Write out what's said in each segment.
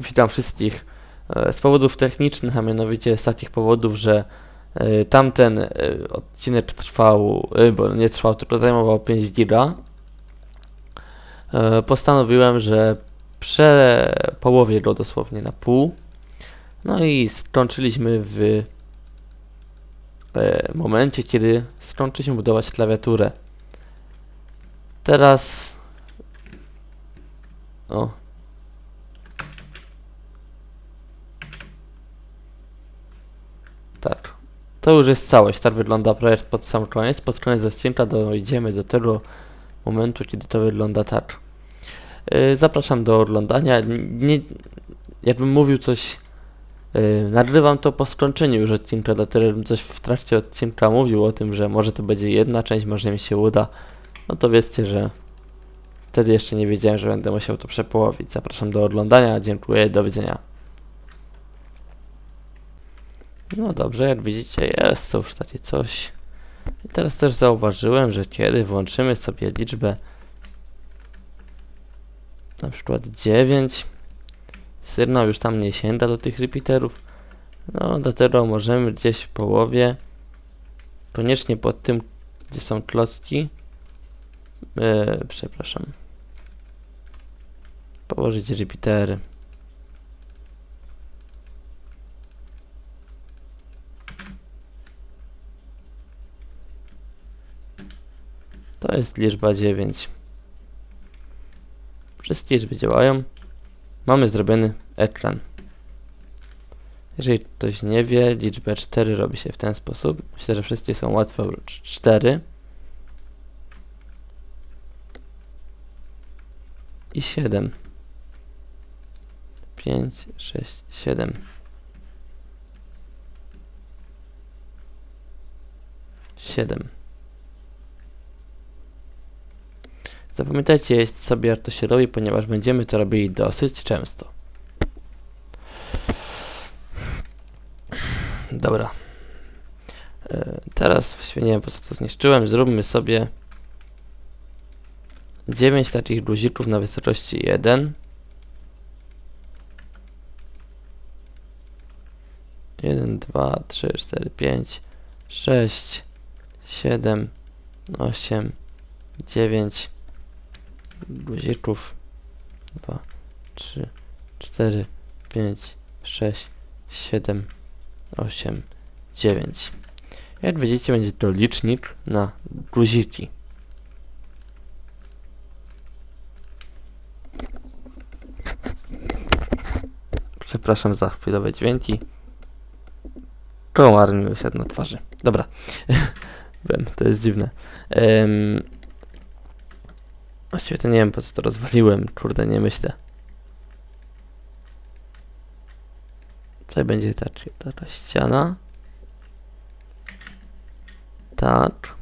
witam wszystkich e, z powodów technicznych, a mianowicie z takich powodów, że e, tamten e, odcinek trwał, bo nie trwał, tylko zajmował 5 giga. Postanowiłem, że przepołowię go dosłownie na pół. No i skończyliśmy w momencie, kiedy skończyliśmy budować klawiaturę. Teraz... O, Tak. To już jest całość. Tak wygląda projekt pod sam koniec. Pod koniec odcinka dojdziemy do tego momentu, kiedy to wygląda tak. Yy, zapraszam do oglądania. Nie, jakbym mówił coś, yy, nagrywam to po skończeniu już odcinka, dlatego żebym coś w trakcie odcinka mówił o tym, że może to będzie jedna część, może mi się uda. No to wiedzcie, że wtedy jeszcze nie wiedziałem, że będę musiał to przepołowić. Zapraszam do oglądania. Dziękuję. Do widzenia. No dobrze, jak widzicie jest to już takie coś. I teraz też zauważyłem, że kiedy włączymy sobie liczbę na przykład 9, sygnał już tam nie sięga do tych repeaterów. No dlatego możemy gdzieś w połowie, koniecznie pod tym, gdzie są klocki, e, przepraszam, położyć repeatery. To jest liczba 9. Wszystkie liczby działają. Mamy zrobiony ekran. Jeżeli ktoś nie wie, liczbę 4 robi się w ten sposób. Myślę, że wszystkie są łatwe. 4 i 7. 5, 6, 7. 7. Zapamiętajcie sobie, jak to się robi, ponieważ będziemy to robili dosyć często. Dobra. E, teraz właściwie nie wiem po co to zniszczyłem. Zróbmy sobie 9 takich guzików na wysokości 1. 1, 2, 3, 4, 5, 6, 7, 8, 9 guzików 2, 3, 4, 5, 6, 7, 8, 9. Jak widzicie, będzie to licznik na guziki. Przepraszam za chwilowe dźwięki. Komar mi usiadł na twarzy. Dobra. Wiem, to jest dziwne. Em, Właściwie to nie wiem po co to rozwaliłem, kurde nie myślę. Tutaj będzie ta, taka ściana. Tak.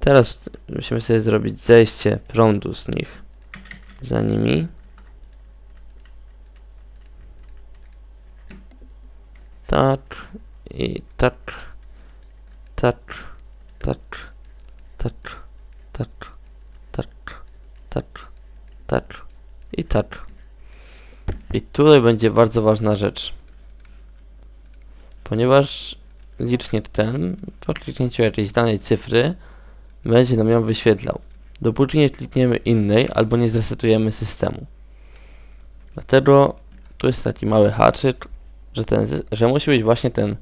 Teraz musimy sobie zrobić zejście prądu z nich. Za nimi. Tak. I. Tak. Tak. Tak. Tak tak, tak, tak i tak. I tutaj będzie bardzo ważna rzecz. Ponieważ licznik ten po kliknięciu jakiejś danej cyfry będzie nam ją wyświetlał. Dopóki nie klikniemy innej albo nie zresetujemy systemu. Dlatego tu jest taki mały haczyk, że, ten, że musi być właśnie ten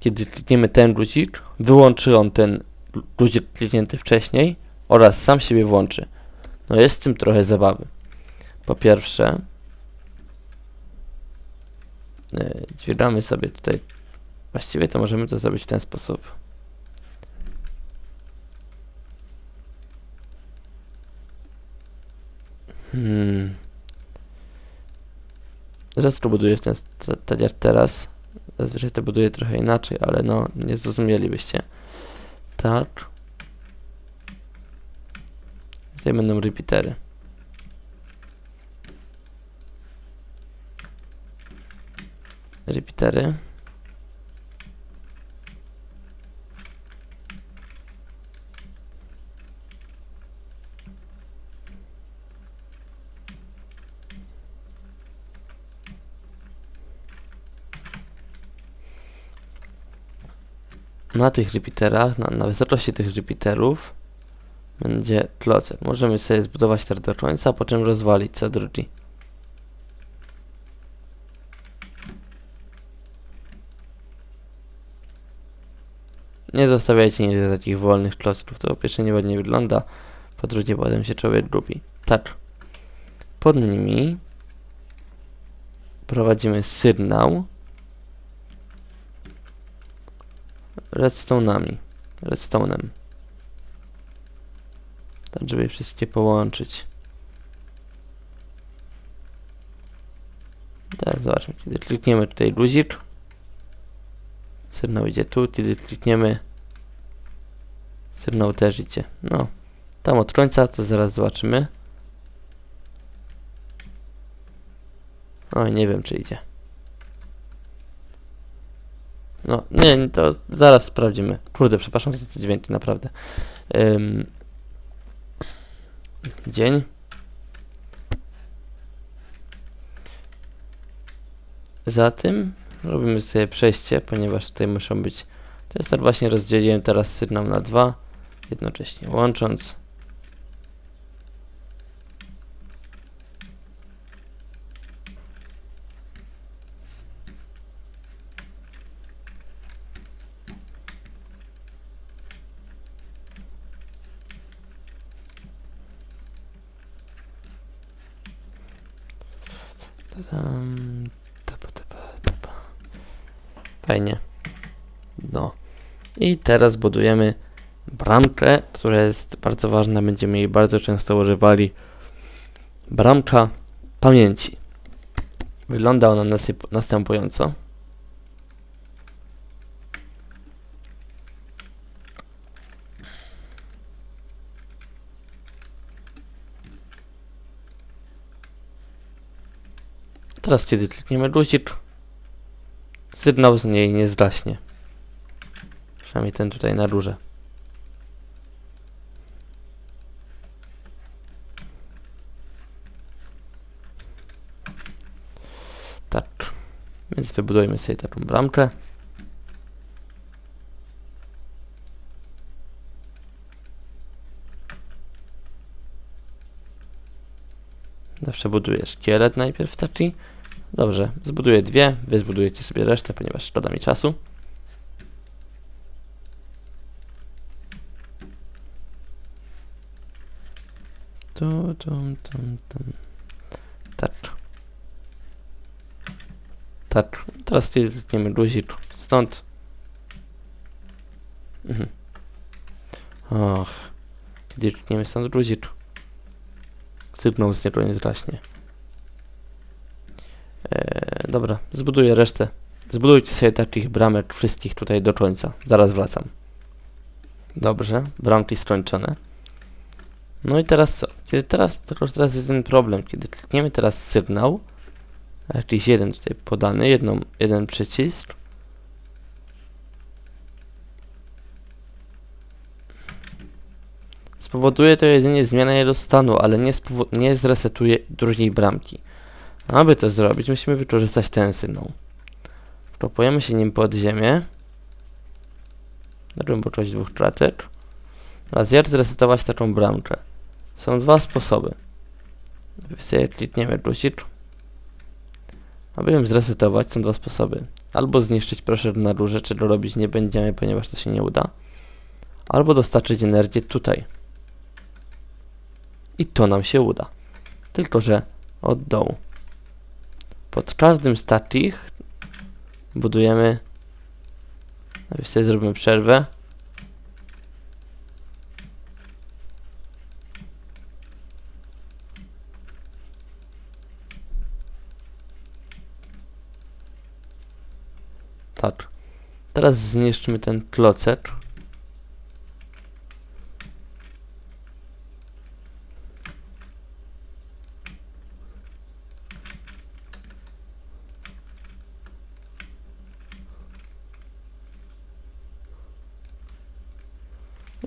kiedy klikniemy ten guzik, wyłączy on ten guzik kliknięty wcześniej oraz sam siebie włączy. No jest z tym trochę zabawy. Po pierwsze, yy, dźwigamy sobie tutaj, właściwie to możemy to zrobić w ten sposób. Hmm. Rzadko buduję w ten jak teraz. Zazwyczaj to buduję trochę inaczej, ale no nie zrozumielibyście. Tak. Tutaj będą repeatery. Repeatery. Na tych repeaterach, na, na wysokości tych repeaterów będzie klocet. Możemy sobie zbudować ter do końca, po czym rozwalić co drugi. Nie zostawiajcie nigdy takich wolnych klocków, to po pierwsze nie ładnie wygląda, po drugie potem się człowiek gubi. Tak. Pod nimi prowadzimy sygnał redstone'ami, redstone'em. Tak, żeby je wszystkie połączyć. Teraz zobaczmy, kiedy klikniemy tutaj guzik, sygnał idzie tu, kiedy klikniemy, sygnał też idzie. No, tam od końca, to zaraz zobaczymy. Oj, nie wiem, czy idzie. No, nie, to zaraz sprawdzimy. Kurde, przepraszam za te dźwięki, naprawdę. Ym, dzień. Za tym robimy sobie przejście, ponieważ tutaj muszą być... To jest tak właśnie rozdzieliłem teraz sygnał na dwa, jednocześnie łącząc. Tam, tapa, tapa, tapa. Fajnie. No. I teraz budujemy bramkę, która jest bardzo ważna. Będziemy jej bardzo często używali. Bramka pamięci. Wygląda ona następująco. Teraz kiedy klikniemy guzik, sygnał z niej nie zgaśnie. Przynajmniej ten tutaj na górze. Tak. Więc wybudujmy sobie taką bramkę. Zawsze buduję szkielet najpierw taki. Dobrze, zbuduję dwie, wy zbudujecie sobie resztę, ponieważ szkoda mi czasu. Tu, tu, tu, tu. Tak. Tak. Teraz tutaj klikniemy guzik stąd. Mhm. Och. Kiedy klikniemy stąd guzik, sygnał z niego nie zgaśnie. Eee, dobra, zbuduję resztę. Zbudujcie sobie takich bramek wszystkich tutaj do końca. Zaraz wracam. Dobrze, bramki skończone. No i teraz co? Kiedy teraz, tylko że teraz jest ten problem. Kiedy klikniemy teraz sygnał, jakiś jeden tutaj podany, jedną, jeden przycisk, spowoduje to jedynie zmianę jego stanu, ale nie, nie zresetuje drugiej bramki. Aby to zrobić, musimy wykorzystać ten sygnał. Wkopujemy się nim pod ziemię. Na głębokość dwóch kratek. Oraz jak zresetować taką bramkę. Są dwa sposoby. Sobie klikniemy guzik. Aby ją zresetować są dwa sposoby. Albo zniszczyć proszę na górze, czego robić nie będziemy, ponieważ to się nie uda. Albo dostarczyć energię tutaj. I to nam się uda. Tylko, że od dołu. Pod każdym z takich budujemy. Najpierw sobie zrobimy przerwę. Tak. Teraz zniszczymy ten klocek.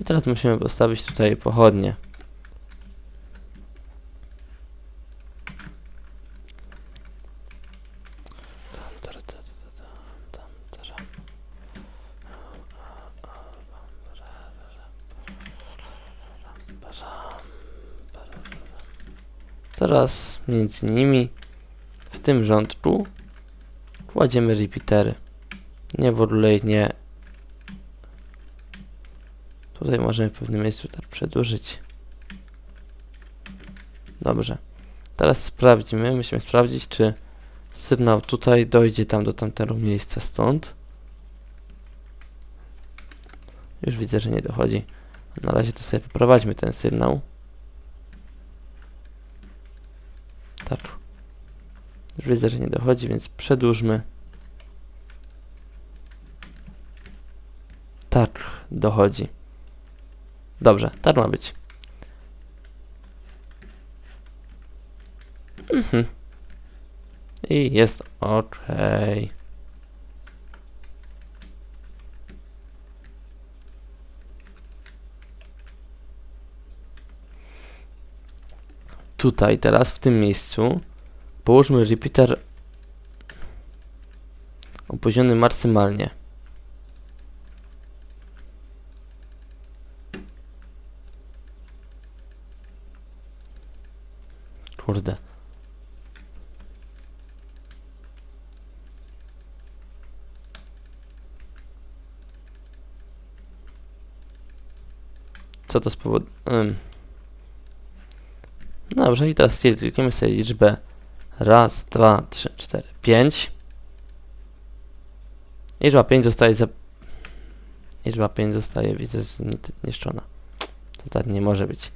I teraz musimy postawić tutaj pochodnie. Teraz między nimi w tym rządku kładziemy repeatery. Nie w ogóle nie. Tutaj możemy w pewnym miejscu tak przedłużyć. Dobrze. Teraz sprawdzimy. Musimy sprawdzić, czy sygnał tutaj dojdzie tam do tamtego miejsca stąd. Już widzę, że nie dochodzi. Na razie to sobie poprowadźmy ten sygnał. Tak. Już widzę, że nie dochodzi, więc przedłużmy. Tak, dochodzi. Dobrze, tak ma być. Mhm. I jest ok. Tutaj teraz w tym miejscu połóżmy repeater opóźniony maksymalnie. Kurde. Co to spowoduje? Dobrze, i teraz klikniemy sobie liczbę raz, dwa, trzy, cztery, pięć. Liczba 5 zostaje za... Liczba 5 zostaje, widzę, zniszczona. To tak nie może być.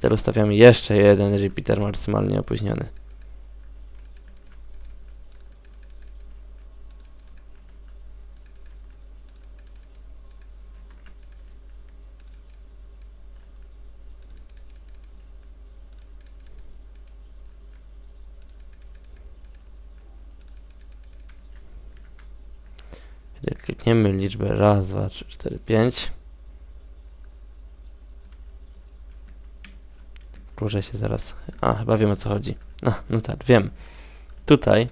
Teraz ustawiamy jeszcze jeden repeater maksymalnie opóźniony. Klikniemy liczbę raz, dwa, trzy, cztery, pięć. Wkurzę się zaraz. A, chyba wiem o co chodzi. No, no tak, wiem. Tutaj,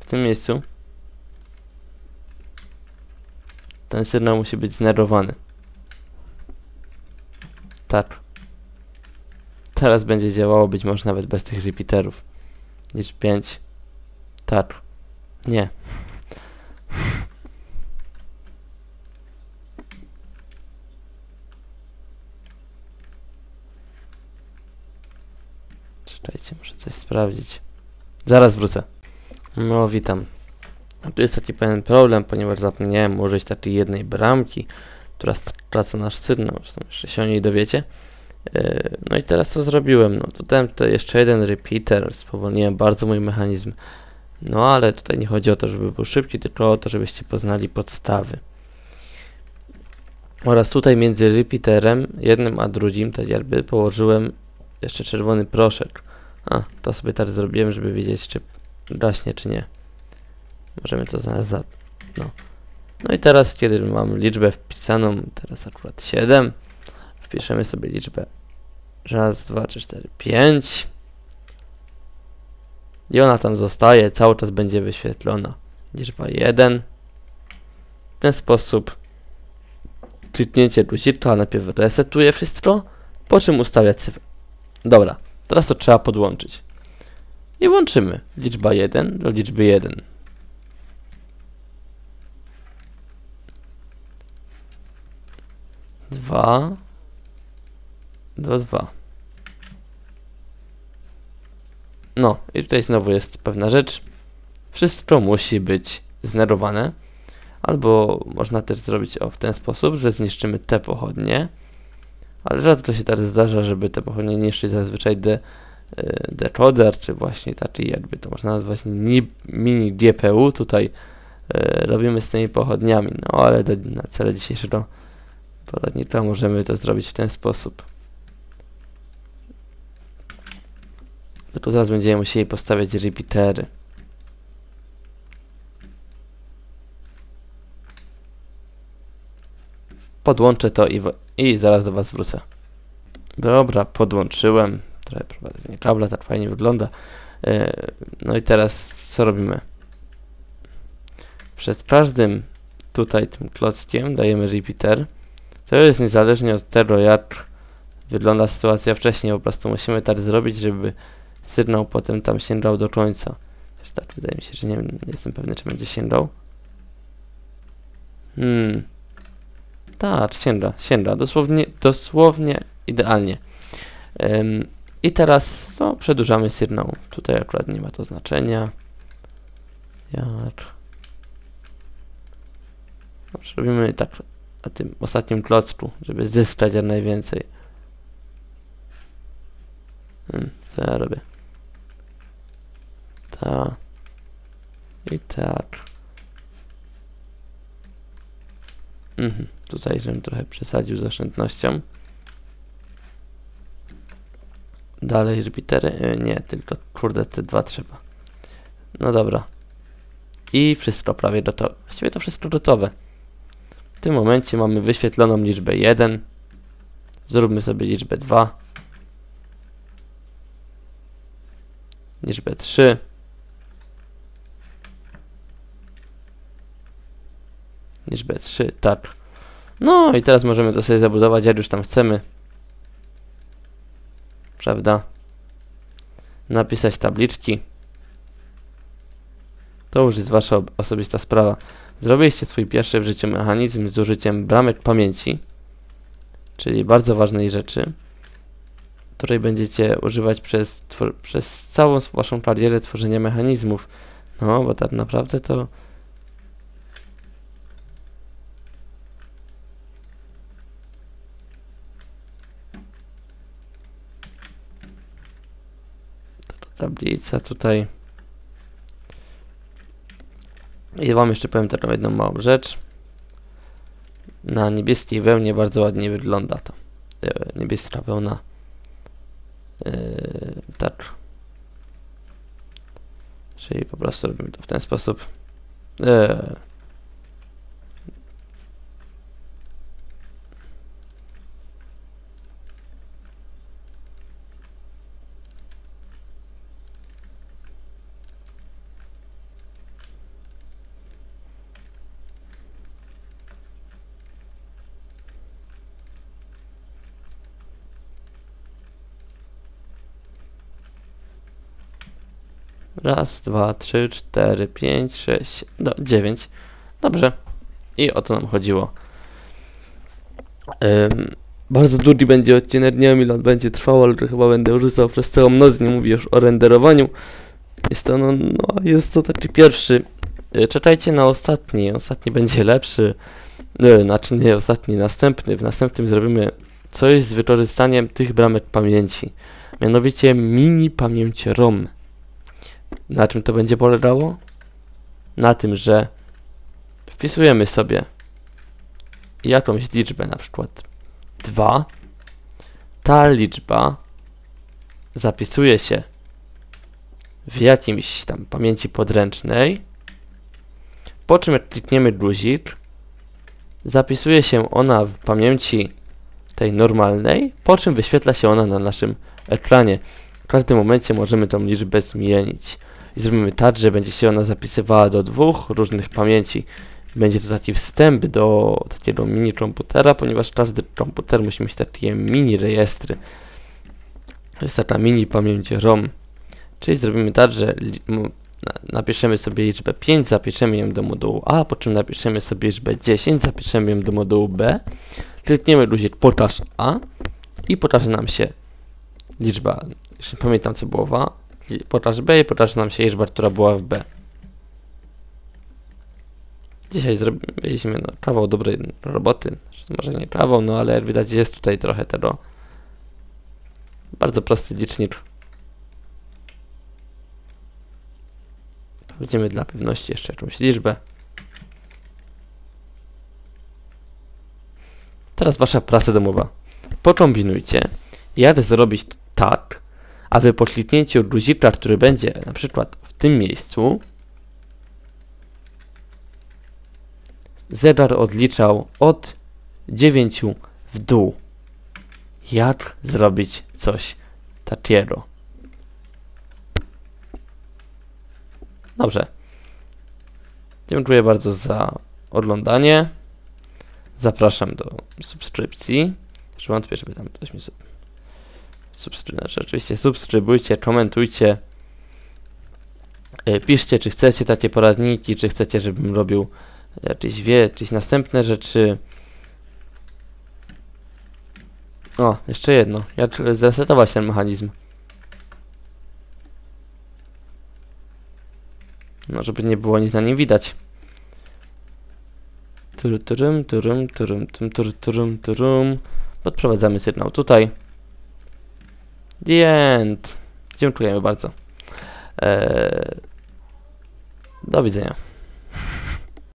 w tym miejscu, ten sygnał musi być znerowany. Tak. Teraz będzie działało być może nawet bez tych repeaterów. Licz 5. Tak. Nie. Czekajcie, muszę coś sprawdzić. Zaraz wrócę. No, witam. Tu jest taki pewien problem, ponieważ zapomniałem użyć takiej jednej bramki, która straca nasz sygnał. Zresztą jeszcze się o niej dowiecie. Yy, no i teraz co zrobiłem? No tutaj to jeszcze jeden repeater, spowolniłem bardzo mój mechanizm. No ale tutaj nie chodzi o to, żeby był szybki, tylko o to, żebyście poznali podstawy. Oraz tutaj między repeaterem, jednym a drugim, tak jakby położyłem jeszcze czerwony proszek. A, to sobie tak zrobiłem, żeby wiedzieć, czy gaśnie, czy nie. Możemy to zaraz za... No. No i teraz, kiedy mam liczbę wpisaną, teraz akurat 7, wpiszemy sobie liczbę raz, dwa, trzy, cztery, pięć. I ona tam zostaje, cały czas będzie wyświetlona. Liczba 1. W ten sposób kliknięcie guzika najpierw resetuje wszystko, po czym ustawia cyfrę. Dobra, teraz to trzeba podłączyć. I łączymy liczba 1 do liczby 1. Dwa do dwa. No, i tutaj znowu jest pewna rzecz. Wszystko musi być znerowane. Albo można też zrobić o w ten sposób, że zniszczymy te pochodnie. Ale rzadko się tak zdarza, żeby te pochodnie niszczyć zazwyczaj de, e, decoder, czy właśnie taki jakby to można nazwać mini GPU. Tutaj e, robimy z tymi pochodniami. No ale do, na cele dzisiejszego poradnika możemy to zrobić w ten sposób. Tylko zaraz będziemy musieli postawiać repeatery. Podłączę to i, i zaraz do Was wrócę. Dobra, podłączyłem. Trochę prowadzenie kabla, tak fajnie wygląda. Yy, no i teraz co robimy? Przed każdym tutaj tym klockiem dajemy repeater. To jest niezależnie od tego, jak wygląda sytuacja wcześniej. Po prostu musimy tak zrobić, żeby sygnał potem tam sięgał do końca. Tak, wydaje mi się, że nie, nie jestem pewny, czy będzie sięgał. Hmm. Tak, sięga, sięga. Dosłownie, dosłownie idealnie. Ym, I teraz no, przedłużamy sygnał. Tutaj akurat nie ma to znaczenia. Jak. Dobrze, robimy tak na tym ostatnim klocku, żeby zyskać jak najwięcej. Hmm, co ja robię? Ta. I tak. Mhm, tutaj żebym trochę przesadził z oszczędnością. Dalej repeatery? E, Nie, tylko kurde te dwa trzeba. No dobra. I wszystko prawie gotowe. Właściwie to wszystko gotowe. W tym momencie mamy wyświetloną liczbę 1. Zróbmy sobie liczbę 2. Liczbę 3. Liczbę 3, tak. No i teraz możemy to sobie zabudować, jak już tam chcemy. Prawda? Napisać tabliczki. To już jest wasza ob- osobista sprawa. Zrobiliście swój pierwszy w życiu mechanizm z użyciem bramek pamięci, czyli bardzo ważnej rzeczy, której będziecie używać przez, przez całą waszą karierę tworzenia mechanizmów. No, bo tak naprawdę to tablica tutaj. I wam jeszcze powiem taką jedną małą rzecz. Na niebieskiej wełnie bardzo ładnie wygląda to. E, Niebieska wełna. E, tak. Czyli po prostu robimy to w ten sposób. E, Raz, dwa, trzy, cztery, pięć, sześć, do, dziewięć. Dobrze. I o to nam chodziło. Ym, bardzo długi będzie odcinek, nie wiem ile będzie trwał, ale chyba będę rzucał przez całą noc, nie mówię już o renderowaniu. Jest to, no, no jest to taki pierwszy. Y, Czekajcie na ostatni, ostatni będzie lepszy. Y, Znaczy nie ostatni, następny. W następnym zrobimy coś z wykorzystaniem tych bramek pamięci. Mianowicie mini pamięć ROM. Na czym to będzie polegało? Na tym, że wpisujemy sobie jakąś liczbę, na przykład 2. Ta liczba zapisuje się w jakimś tam pamięci podręcznej, po czym jak klikniemy guzik, zapisuje się ona w pamięci tej normalnej, po czym wyświetla się ona na naszym ekranie. W każdym momencie możemy tą liczbę zmienić. I zrobimy tak, że będzie się ona zapisywała do dwóch różnych pamięci. Będzie to taki wstęp do takiego mini komputera, ponieważ każdy komputer musi mieć takie mini rejestry. To jest taka mini pamięć ROM. Czyli zrobimy tak, że napiszemy sobie liczbę 5, zapiszemy ją do modułu A, po czym napiszemy sobie liczbę 10, zapiszemy ją do modułu B, klikniemy guzik pokaż A i pokaże nam się liczba, nie pamiętam co było w A, li- pokaż B i pokaże nam się liczba, która była w B. Dzisiaj zrobiliśmy no, kawał dobrej roboty, Znaczy, może nie kawał, no ale jak widać jest tutaj trochę tego. Bardzo prosty licznik. Wejdziemy dla pewności jeszcze jakąś liczbę. Teraz wasza praca domowa. Pokombinujcie, jak zrobić tak, aby po kliknięciu guzika, który będzie na przykład w tym miejscu, zegar odliczał od 9 w dół. Jak zrobić coś takiego? Dobrze. Dziękuję bardzo za oglądanie. Zapraszam do subskrypcji. Że wątpię, żeby tam ktoś mi... sub- Subskry znaczy, oczywiście subskrybujcie, komentujcie. E, Piszcie, czy chcecie takie poradniki, czy chcecie, żebym robił jakieś wie, jakieś następne rzeczy. O, jeszcze jedno. Jak zresetować ten mechanizm? No, żeby nie było nic na nim widać. Tur, turum, turum, turum, tum, tur, turum, turum. Podprowadzamy sygnał tutaj. The end. Dziękujemy bardzo. Eee, do widzenia.